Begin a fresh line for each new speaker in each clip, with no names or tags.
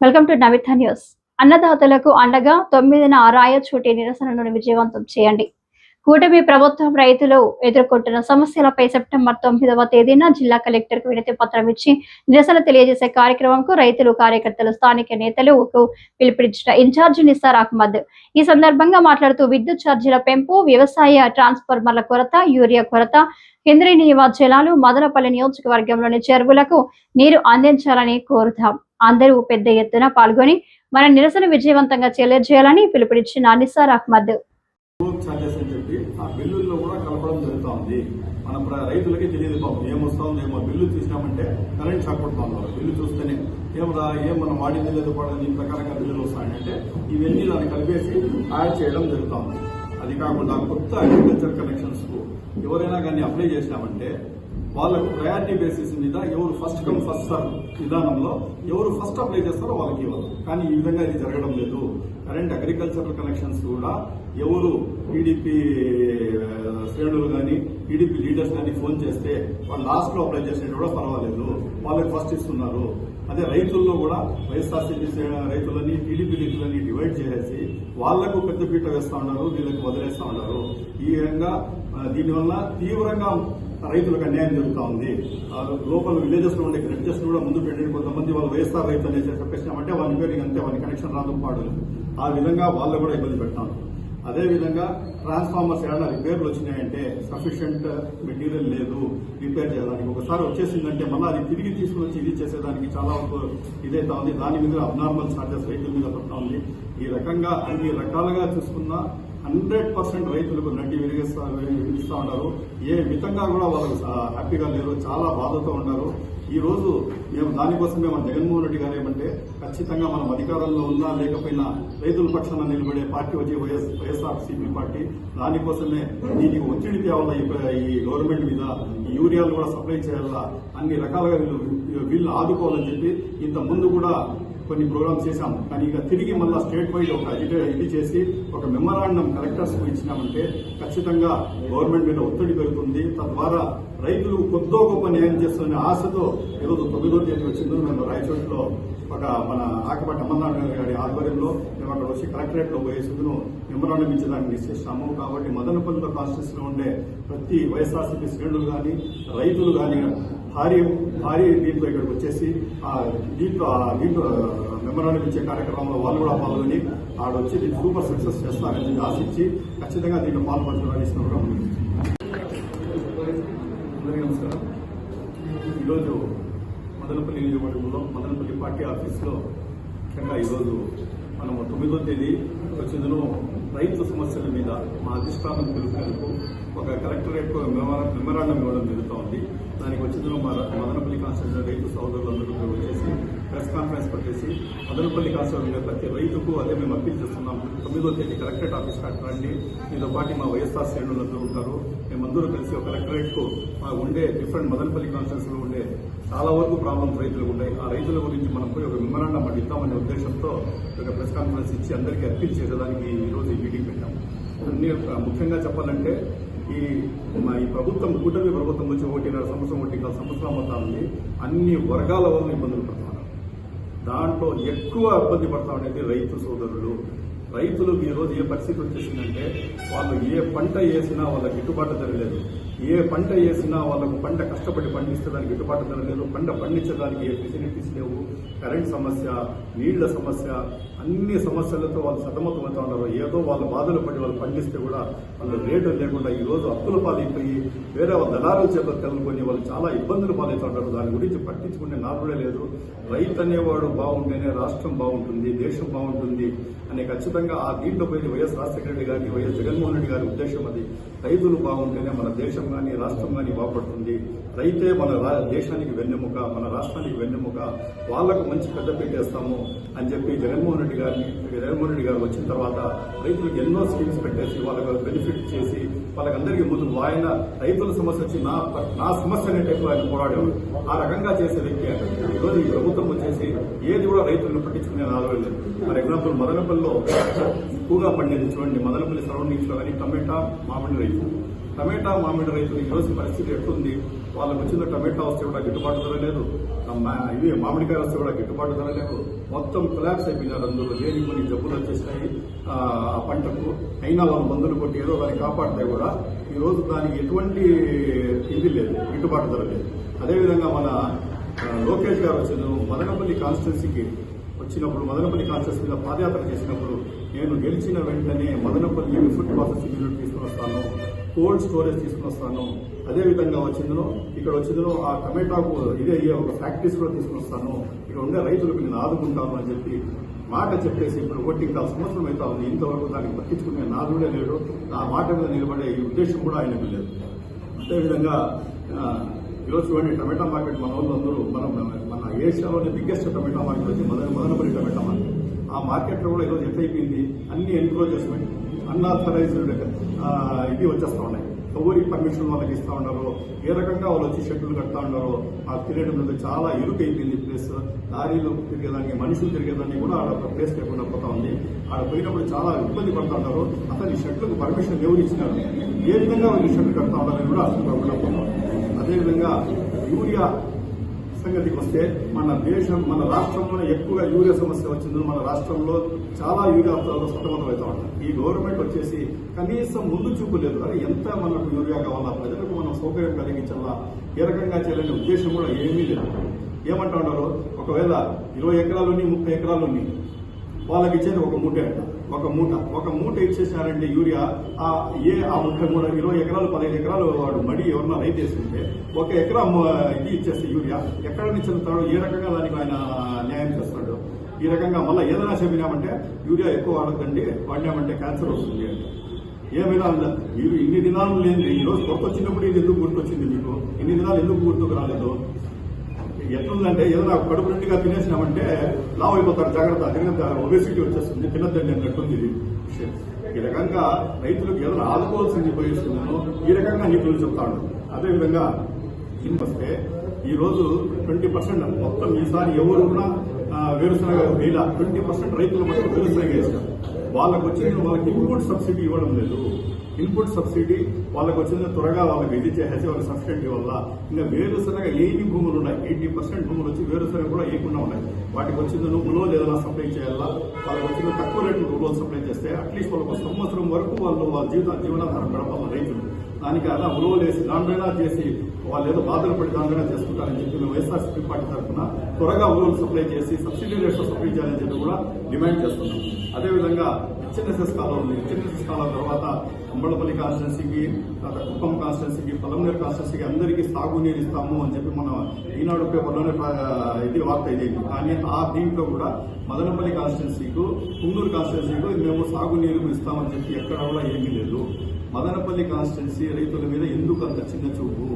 Welcome to Navitha news. అన్నదాతలకు అండగా తొమ్మిదిన రాయచోటి నిరసనను విజయవంతం చేయండి. కూటమి ప్రభుత్వం రైతులు ఎదుర్కొంటున్న సమస్యలపై సెప్టెంబర్ తొమ్మిదవ తేదీన జిల్లా కలెక్టర్కు వినతి పత్రం ఇచ్చి నిరసన తెలియజేసే కార్యక్రమంకు రైతులు కార్యకర్తలు స్థానిక నేతలు పిలుపునిచ్చిన ఇన్ఛార్జి నిసార్ అహ్మద్. ఈ సందర్భంగా మాట్లాడుతూ విద్యుత్ ఛార్జీల పెంపు వ్యవసాయ ట్రాన్స్ఫార్మర్ల కొరత యూరియా కొరత కేంద్రీయ నియమ జలాలు మదనపల్లి నియోజకవర్గంలోని చెరువులకు నీరు అందించాలని కోరుతాం. అందరూ పెద్ద ఎత్తున పాల్గొని మన నిరసన విజయవంతంగా తెలియజేయాలని పిలుపునిచ్చిన నిసార్ అహ్మద్
గ్రూప్ ఛార్జెస్ అని చెప్పి ఆ బిల్లుల్లో కూడా కలపడం జరుగుతూ ఉంది మన ప్ర- రైతులకి తెలియదు పాపం ఏమొస్తుంది ఏమో బిల్లు చూసినామంటే కరెంట్ ఉన్నారు బిల్లు చూస్తేనే ఏమరా ఏం మనం వాడింది లేదు కూడా దీని ప్రకారంగా బిల్లులు వస్తాయంటే ఇవన్నీ దాన్ని కలిపేసి యాడ్ చేయడం జరుగుతూ ఉంది అది కాకుండా కొత్త అగ్రికల్చర్ కనెక్షన్స్కు ఎవరైనా కానీ అప్లై చేసినామంటే వాళ్ళకు ప్రయారిటీ బేసిస్ మీద ఎవరు ఫస్ట్ కమ్ ఫస్ట్ సర్వ్ విధానంలో ఎవరు ఫస్ట్ అప్లై చేస్తారో వాళ్ళకి ఇవ్వాలి. కానీ ఈ విధంగా ఇది జరగడం లేదు. కరెంట్ అగ్రికల్చరల్ కనెక్షన్స్ కూడా ఎవరు టీడీపీ శ్రేణులు కానీ టీడీపీ లీడర్స్ కానీ ఫోన్ చేస్తే వాళ్ళు లాస్ట్లో అప్లై చేసినట్టు కూడా పర్వాలేదు. వాళ్ళకి ఫస్ట్ ఇస్తున్నారు. అదే రైతుల్లో కూడా వైఎస్ఆర్సీపీ రైతులని టీడీపీ రైతులని డివైడ్ చేసేసి వాళ్ళకు పెద్దపీట వేస్తా ఉన్నారు వీళ్ళకి వదిలేస్తా ఉన్నారు. ఈ విధంగా దీనివల్ల తీవ్రంగా రైతులకు అన్యాయం జరుగుతూ ఉంది. లోపల విలేజెస్లో ఉండే గ్రెడ్జెస్ కూడా ముందు పెట్టండి కొంతమంది వాళ్ళు వైఎస్ఆర్ రైతు అనేసి చెప్పేసినామంటే వాళ్ళ పేరు అంతే వాళ్ళ కనెక్షన్ రాదు పాడు ఆ విధంగా వాళ్ళు కూడా ఇబ్బంది పెడతాం. అదే విధంగా ట్రాన్స్ఫార్మర్స్ ఏమైనా రిపేర్లు వచ్చినాయంటే సఫిషియంట్ మెటీరియల్ లేదు రిపేర్ చేయడానికి. ఒకసారి వచ్చేసిందంటే మళ్ళీ అది తిరిగి తీసుకుని వచ్చి ఇది చేసేదానికి చాలా వరకు ఇదైతా ఉంది. దాని మీద అబ్నార్మల్ ఛార్జెస్ రైతుల మీద పడతా ఉంది. ఈ రకంగా అన్ని రకాలుగా చూసుకున్నా హండ్రెడ్ పర్సెంట్ రైతులకు నడ్డి విరిగిస్తా విరిగిస్తూ ఉన్నారు ఏ విధంగా కూడా వాళ్ళకి హ్యాపీగా లేరు చాలా బాధతో ఉన్నారు ఈ రోజు మేము దానికోసమే మన జగన్మోహన్ రెడ్డి గారు ఏమంటే ఖచ్చితంగా మనం అధికారంలో ఉన్నా లేకపోయినా రైతుల పక్షాన నిలబడే పార్టీ వచ్చి వైఎస్ వైఎస్ఆర్సీపీ పార్టీ దానికోసమే దీనికి ఒత్తిడి తేవాలా ఈ ఈ గవర్నమెంట్ మీద? ఈ యూరియాలు కూడా సప్లై చేయాలా? అన్ని రకాలుగా వీళ్ళు వీళ్ళు ఆదుకోవాలని చెప్పి ఇంత ముందు కూడా కొన్ని ప్రోగ్రామ్స్ చేశాం. కానీ ఇక తిరిగి మళ్ళీ స్టేట్ వైడ్ ఒక ఇది చేసి ఒక మెమరాండం కలెక్టర్స్ ఇచ్చినామంటే ఖచ్చితంగా గవర్నమెంట్ మీద ఒత్తిడి పెరుగుతుంది. తద్వారా రైతులు కొద్దో గొప్ప న్యాయం చేస్తున్న ఆశతో ఈరోజు తొమ్మిదో తేదీ వచ్చిందో మేము రాయచోట్లో ఒక మన ఆకపాటి అమర్నాథ్ గారి ఆధ్వర్యంలో మేము అక్కడ వచ్చి కలెక్టరేట్లో పోయేసిందును మెమరాండం ఇచ్చేదానికి నిశ్చయిస్తాము కాబట్టి మదనపల్లిలో కాన్స్టిట్యూన్స్లో ఉండే ప్రతి వైఎస్ఆర్సీపీ శ్రేణులు కానీ రైతులు కానీ భారీ భారీ దీంట్లో ఇక్కడికి వచ్చేసి ఆ దీంట్లో ఆ దీంట్లో మెమరాండం ఇచ్చే కార్యక్రమంలో వాళ్ళు కూడా పాల్గొని ఆడొచ్చి దీన్ని సూపర్ సక్సెస్ చేస్తారని ఆశించి ఖచ్చితంగా దీంట్లో పాల్పంచడానికి ఇస్తున్నారు అందరికీ నమస్కారం. ఈరోజు మదనపల్లి నియోజకవర్గంలో మదనపల్లి పార్టీ ఆఫీస్లో ముఖ్యంగా ఈరోజు మనము తొమ్మిదో తేదీ వచ్చిందను రైతు మా అధిష్టానం పిలుపు ఒక కలెక్టరేట్ మెమరాండం ఇవ్వడం జరుగుతూ ఉంది దానికి వచ్చిన మా మదనపల్లి కాన్స్టిట్యూషన్ రైతు సోదరులందరూ కూడా వచ్చేసి ప్రెస్ కాన్ఫరెన్స్ పెట్టేసి మదనపల్లి కాన్స్టిట్యూషన్ ప్రతి రైతుకు అదే మేము అప్పీల్ చేస్తున్నాం. తొమ్మిదో తేదీ కలెక్టరేట్ ఆఫీస్ కాడికి రండి మీతో పాటు మా వైఎస్ఆర్ శ్రేణులందరూ ఉంటారు. మేమందరూ కలిసి ఒక కలెక్టరేట్కు మా ఉండే డిఫరెంట్ మదనపల్లి కాన్స్టిట్యూన్స్ ఉండే చాలా వరకు ప్రాబ్లమ్స్ రైతులకు ఉన్నాయి ఆ రైతుల గురించి మనం పోయి ఒక మెమరాండం అటు ఉద్దేశంతో ఒక ప్రెస్ కాన్ఫరెన్స్ ఇచ్చి అందరికీ అప్పీల్ చేసేదానికి ఈ రోజు ఈ మీటింగ్ పెట్టాము ముఖ్యంగా చెప్పాలంటే ఈ మా ఈ ప్రభుత్వం కూటమి ప్రభుత్వం వచ్చి ఒకటిన్నర సంవత్సరం ఒకటి సంవత్సరం అవుతామని అన్ని వర్గాల వల్ల ఇబ్బందులు పడుతున్నారు దాంట్లో ఎక్కువ ఇబ్బంది పడతా ఉండేది రైతు సోదరులు. రైతులు ఈరోజు రోజు ఏ పరిస్థితి వచ్చేసిందంటే వాళ్ళు ఏ పంట వేసినా వాళ్ళకి గిట్టుబాటు జరగలేదు ఏ పంట వేసినా వాళ్ళకు పంట కష్టపడి పండిస్తే దానికి గిట్టుబాటు జరగలేదు పంట పండించడానికి ఏ ఫెసిలిటీస్ లేవు. కరెంట్ సమస్య నీళ్ళ సమస్య అన్ని సమస్యలతో వాళ్ళు సతమతమవుతా ఉన్నారు ఏదో వాళ్ళ బాధలు పడి వాళ్ళు పండిస్తే కూడా వాళ్ళు రేటు లేకుండా ఈ రోజు అప్పుల పాలైపోయి వేరే వాళ్ళ దళారుల చేత తెలుసుకొని వాళ్ళు చాలా ఇబ్బందులు పాలవుతుంటారు దాని గురించి పట్టించుకునే నాలుగుడే లేదు. రైతు అనేవాడు బాగుంటేనే రాష్ట్రం బాగుంటుంది దేశం బాగుంటుంది అనే ఖచ్చితంగా ఆ దీంట్లో పోయి వైఎస్ రాజశేఖర రెడ్డి గారి వైఎస్ జగన్మోహన్ రెడ్డి గారి ఉద్దేశం అది. రైతులు బాగుంటేనే మన దేశం కానీ రాష్ట్రం కానీ బాగుపడుతుంది. రైతే మన రా- దేశానికి వెన్నెముక మన రాష్ట్రానికి వెన్నెముక. వాళ్ళకు మంచి పెద్ద పెట్టేస్తాము అని చెప్పి జగన్మోహన్ రెడ్డి గారిని జగన్మోహన్ రెడ్డి గారు వచ్చిన తర్వాత రైతులకు ఎన్నో స్కీమ్స్ పెట్టేసి వాళ్ళకు బెనిఫిట్ చేసి వాళ్ళకందరికీ ముందు ఆయన రైతుల సమస్య వచ్చి నా నా సమస్య అనే టైప్లో ఆయన పోరాడేవాడు. ఆ రకంగా చేసే వ్యక్తి ఆయన. ఈరోజు ఈ ప్రభుత్వం వచ్చేసి ఏది కూడా రైతులను పట్టించుకునే ఆలోచన ఫర్ ఎగ్జాంపుల్ మదనపల్లిలో ఎక్కువగా పండింది చూడండి. మదనపల్లి సరౌండింగ్స్లో కానీ టమాటా మామిడి రైతు. టమాటా మామిడి రైతులు ఈరోజు పరిస్థితి ఎట్లుంది? వాళ్ళకి వచ్చిన టమాటా వస్తే కూడా గిట్టుబాటు ధర లేదు. మా- ఇవి మామిడికాయలు వస్తే కూడా గిట్టుబాటు ధర లేదు. మొత్తం కొలాప్స్ అయిపోయినారు అందులో. లేని కొన్ని జబ్బులు వచ్చేసినాయి. ఆ పంటకు. అయినా వాళ్ళు మందులు కొట్టి ఏదో దాన్ని కాపాడితే కూడా ఈరోజు దానికి ఎటువంటి ఇది లేదు. గిట్టుబాటు ధర లేదు. అదేవిధంగా మన లోకేష్ గారు వచ్చిన మదనపల్లి కాన్స్టిట్యున్సీకి వచ్చినప్పుడు మదనపల్లి కాన్స్టిట్యూన్సీ మీద పాదయాత్ర చేసినప్పుడు నేను గెలిచిన వెంటనే మదనపల్లి ఫుడ్ ప్రాసెసింగ్ యూనిట్ తీసుకుని వస్తాను. కోల్డ్ స్టోరేజ్ తీసుకుని వస్తాను అదేవిధంగా వచ్చిందను ఇక్కడ వచ్చిందను ఆ టమాటాకు ఇదే అయ్యే ఒక ఫ్యాక్టరీస్ కూడా తీసుకున్న వస్తాను ఇక్కడ ఉండే రైతులకు నేను ఆదుకుంటాను అని చెప్పి మాట చెప్పేసి ఇప్పుడు ఒకటి ఇంకా సంవత్సరం అయితే ఉంది. ఇంతవరకు దానికి పట్టించుకునే నాదుడే లేడు. ఆ మాట మీద నిలబడే ఈ ఉద్దేశం కూడా ఆయనకు లేదు. అదేవిధంగా ఈరోజు చూడండి టమాటా మార్కెట్ మన వాళ్ళు అందరూ మనం మన ఏషియాలోనే బిగ్గెస్ట్ టమాటా మార్కెట్ వచ్చి మదన మదనపల్లి టమాటా మార్కెట్. ఆ మార్కెట్లో కూడా ఈరోజు ఎట్లయిపోయింది? అన్ని ఎన్క్రోచెస్మెంట్ అన్ఆథరైజ్డ్ ఇది వచ్చేస్తూ ఉన్నాయి. ఎవరి పర్మిషన్ వాళ్ళకి ఇస్తా ఉన్నారు ఏ రకంగా వాళ్ళు వచ్చి షెడ్యూల్ కడతా ఉన్నారో ఆ పీరియడ్ మీద చాలా ఇరుకైపోయింది ప్లేస్ లారీలు తిరిగేదానికి మనుషులు తిరిగేదానికి కూడా ఆడ ఒక ప్లేస్ లేకుండా పోతా ఉంది. ఆడ పోయినప్పుడు చాలా ఇబ్బంది పడతా ఉన్నారు. అసలు ఈ షెడ్లకు పర్మిషన్ ఎవరు ఇచ్చినారు? ఏ విధంగా వాళ్ళు షెడ్లు కడతా ఉన్నారని కూడా అర్థం కాకుండా పోతాం అదేవిధంగా యూరియా సంగతికి వస్తే మన దేశం మన రాష్ట్రంలోనే ఎక్కువగా యూరియా సమస్య వచ్చింది మన రాష్ట్రంలో చాలా యూరియా సతమతం అవుతా ఉంటాం ఈ గవర్నమెంట్ వచ్చేసి కనీసం ముందు చూపు లేదు. అది ఎంత మనకు యూరియా కావాలా? ప్రజలకు మనం సౌకర్యం కలిగించాలా? ఏ రకంగా చేయాలనే ఉద్దేశం కూడా ఏమీ లేదు. ఏమంటా ఉన్నారు ఒకవేళ ఇరవై ఎకరాలుని ముప్పై ఎకరాలుని వాళ్ళకి ఇచ్చేది ఒక మూట అంటారు ఒక మూట. ఒక మూట ఇచ్చేసారంటే యూరియా ఆ ఏ ఆ ముప్పై మూడు ఇరవై ఎకరాలు పదిహేను ఎకరాలు వాడు మడి ఎవరన్నా రైతు వేసుకుంటే ఒక ఎకరా ఇది ఇచ్చేస్తే యూరియా. ఎక్కడ నుంచి చెందుతాడు ఏ రకంగా దానికి ఆయన న్యాయం చేస్తాడు? ఈ రకంగా మళ్ళీ ఏదైనా చెప్పినామంటే యూరియా ఎక్కువ వాడకండి వాడినామంటే క్యాన్సర్ వస్తుంది అంటే. ఏ ఉందా? ఇన్ని దినాలు లేని ఈ రోజు కొత్త వచ్చినప్పుడు ఇది ఎందుకు గుర్తొచ్చింది మీకు? ఇన్ని దినాలు ఎందుకు గుర్తుకు రాలేదు? ఎట్లుందంటే ఏదైనా కడుపు నిండుగా తినేసినామంటే లావ్ అయిపోతారు జాగ్రత్త తిరిగి ఒబేసిటీ వచ్చేస్తుంది తినద్దండి అన్నట్టుంది ఇది. విషయం ఈ రకంగా రైతులకు ఏదైనా ఆదుకోవాల్సింది పోయిస్తున్నాను ఈ రకంగా నీతులు చెప్తాడు అదేవిధంగా దీనికి వస్తే ఈ రోజు ట్వంటీ పర్సెంట్ మొత్తం ఈసారి ఎవరు కూడా వేరుశనగ వేల ట్వంటీ పర్సెంట్ రైతులు మొత్తం వేరుశనగ వేసినారు. వాళ్ళకు వచ్చిన వాళ్ళకి ఇన్పుట్ సబ్సిడీ ఇవ్వడం లేదు. ఇన్పుట్ సబ్సిడీ వాళ్ళకి వచ్చింది త్వరగా వాళ్ళకి ఇది చేసేసి వాళ్ళకి సబ్సిడీ వల్ల ఇంకా వేరుశనగ ఏమి భూములు ఉన్నాయి? ఎయిటీ పర్సెంట్ భూములు వచ్చి వేరుశనగ కూడా వేయకుండా ఉన్నాయి. వాటికి వచ్చింది నువ్వులో ఏదైనా సప్లై చేయాలా? వాళ్ళకి వచ్చింది తక్కువ రేటు నువ్వులో సప్లై చేస్తే అట్లీస్ట్ వాళ్ళకి ఒక సంవత్సరం వరకు వాళ్ళు వాళ్ళ జీవిత జీవనాధారం గడపాలి రైతులు. దానికి అలా ఉలువలు వేసి దానిపైన చేసి వాళ్ళు ఏదో బాధలు పడి దానిపైన చేసుకుంటారని చెప్పి మేము వైఎస్ఆర్సీపీ పార్టీ తరఫున త్వరగా ఉలువలు సప్లై చేసి సబ్సిడీ రేట్స్ సప్లై చేయాలని చెప్పి కూడా డిమాండ్ చేస్తున్నాం. అదేవిధంగా హెచ్ఎన్ఎస్ఎస్ కాలం ఉంది హెచ్ఎన్ఎస్ఎస్ కాలం తర్వాత అంబళపల్లి కాన్స్టెన్సీకి తర్వాత కుప్పం కాన్స్టెన్సీకి పలంనేరు కాన్స్టెన్సీకి అందరికీ సాగునీరు ఇస్తాము అని చెప్పి మనం ఈనాడు పేపర్లోనే ఇది వార్త ఇది. కానీ ఆ దీంట్లో కూడా మదనపల్లి కాన్స్టెన్సీకు కుందూరు కాన్స్టెన్సీకు మేము సాగునీరు ఇస్తామని చెప్పి ఎక్కడ కూడా ఏమీ లేదు. మదనపల్లి కాన్స్టెన్సీ రైతుల మీద ఎందుకు అంత చిన్న చూపు?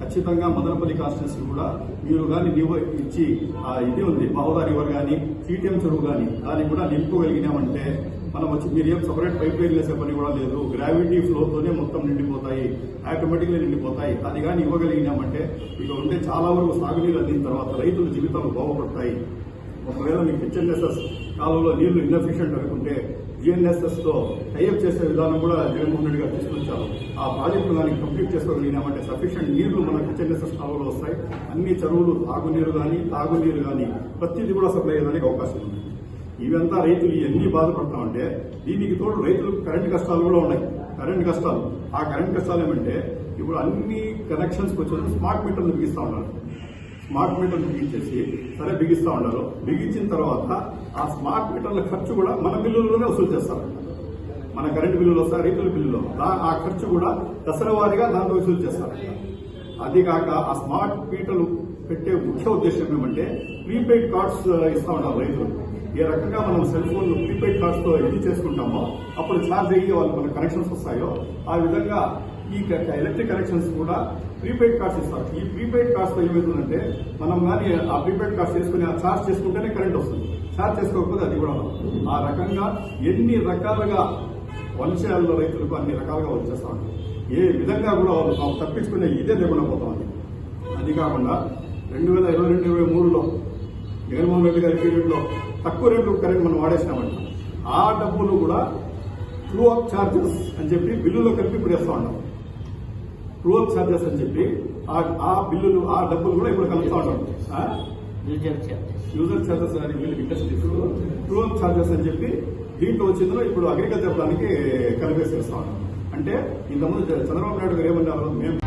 ఖచ్చితంగా మదనపల్లి కాన్స్టిట్యున్సీ కూడా మీరు కానీ నివ ఇచ్చి ఇది ఉంది మహోదా రివర్ కానీ సీటీఎం చెరువు కానీ దానికి కూడా నింపుకోగలిగినామంటే మనం వచ్చి మీరు ఏం సపరేట్ పైప్ లైన్ వేసే పని కూడా లేదు. గ్రావిటీ ఫ్లోతోనే మొత్తం నిండిపోతాయి. ఆటోమేటిక్గా నిండిపోతాయి. అది కానీ ఇవ్వగలిగినామంటే ఇక ఉంటే చాలా వరకు సాగునీరు అందిన తర్వాత రైతుల జీవితాలు బాగుపడతాయి. ఒకవేళ మీకు హెచ్ఎన్ఎస్ఎస్ కాలంలో నీళ్ళు ఇన్ఎఫిషియెంట్ అనుకుంటే జిఎన్ఎస్ఎస్తో టైఅప్ చేసే విధానం కూడా జగన్మోహన్ రెడ్డి గారు తీసుకొచ్చారు. ఆ ప్రాజెక్టు దానికి కంప్లీట్ చేసుకోగలిగినామంటే సఫిషియెంట్ నీళ్ళు మన హెచ్ఎన్ఎస్ఎస్ కాలంలో వస్తాయి. అన్ని చెరువులు తాగునీరు కానీ తాగునీరు కానీ ప్రతిదీ కూడా సప్లై అయ్యేదానికి అవకాశం ఉంది. ఇవంతా రైతులు ఎన్ని బాధపడతామంటే దీనికి తోడు రైతులకు కరెంటు కష్టాలు కూడా ఉన్నాయి. కరెంటు కష్టాలు. ఆ కరెంటు కష్టాలు ఏమంటే ఇప్పుడు అన్ని కనెక్షన్స్ వచ్చి స్మార్ట్ మీటర్లు బిగిస్తా ఉన్నారు. స్మార్ట్ మీటర్లు బిగించేసి సరే బిగిస్తా ఉన్నారు. బిగించిన తర్వాత ఆ స్మార్ట్ మీటర్ల ఖర్చు కూడా మన బిల్లుల్లోనే వసూలు చేస్తారు. మన కరెంటు బిల్లులు వస్తాయి రైతుల బిల్లులో ఆ ఖర్చు కూడా దసరా వారీగా దాంట్లో వసూలు చేస్తారు. అదికాక ఆ స్మార్ట్ మీటర్లు పెట్టే ముఖ్య ఉద్దేశం ఏమంటే ప్రీపెయిడ్ కార్డ్స్ ఇస్తా ఉన్నారు రైతులు. ఏ రకంగా మనం సెల్ ఫోన్ ప్రీపెయిడ్ కార్డ్స్తో ఇది చేసుకుంటామో అప్పుడు ఛార్జ్ అయ్యి వాళ్ళకి మన కనెక్షన్స్ వస్తాయో ఆ విధంగా ఈ ఎలక్ట్రిక్ కనెక్షన్స్ కూడా ప్రీపెయిడ్ కార్డ్స్ ఇస్తారు. ఈ ప్రీపెయిడ్ కార్డ్స్తో ఏమవుతుందంటే మనం కానీ ఆ ప్రీపెయిడ్ కార్డ్స్ చేసుకుని ఆ ఛార్జ్ చేసుకుంటేనే కరెంట్ వస్తుంది. ఛార్జ్ చేసుకోకపోతే అది కూడా ఆ రకంగా ఎన్ని రకాలుగా వంశాలలో రైతులకు అన్ని రకాలుగా వచ్చేస్తా ఉంటాయి ఏ విధంగా కూడా వాళ్ళు తప్పించుకునే ఇదే లేకుండా పోతా ఉంది అది కాకుండా రెండు వేల ఇరవై రెండు ఇరవై మూడులో జగన్మోహన్ రెడ్డి గారి పీరియడ్లో తక్కువ రేట్లు కరెంట్ మనం వాడేసినామంట. ఆ డబ్బులు కూడా ట్రూ అప్ ఛార్జెస్ అని చెప్పి బిల్లులో కలిపి ఇప్పుడు వేస్తా ఉన్నాం. ట్రూఅప్ ఛార్జెస్ అని చెప్పి ఆ- ఆ బిల్లులు ఆ డబ్బులు కూడా ఇప్పుడు కలుపుతా ఉంటాం? యూజర్ ఛార్జెస్ అని వీళ్ళకి ఇండస్ట్రీస్ ట్రూఅప్ ఛార్జెస్ అని చెప్పి దీంట్లో వచ్చిందో ఇప్పుడు అగ్రికల్చర్ ప్లాన్కి కలిపేసేస్తా ఉన్నాం. అంటే ఇంతకుముందు చంద్రబాబు నాయుడు గారు ఏమన్నారు? మేము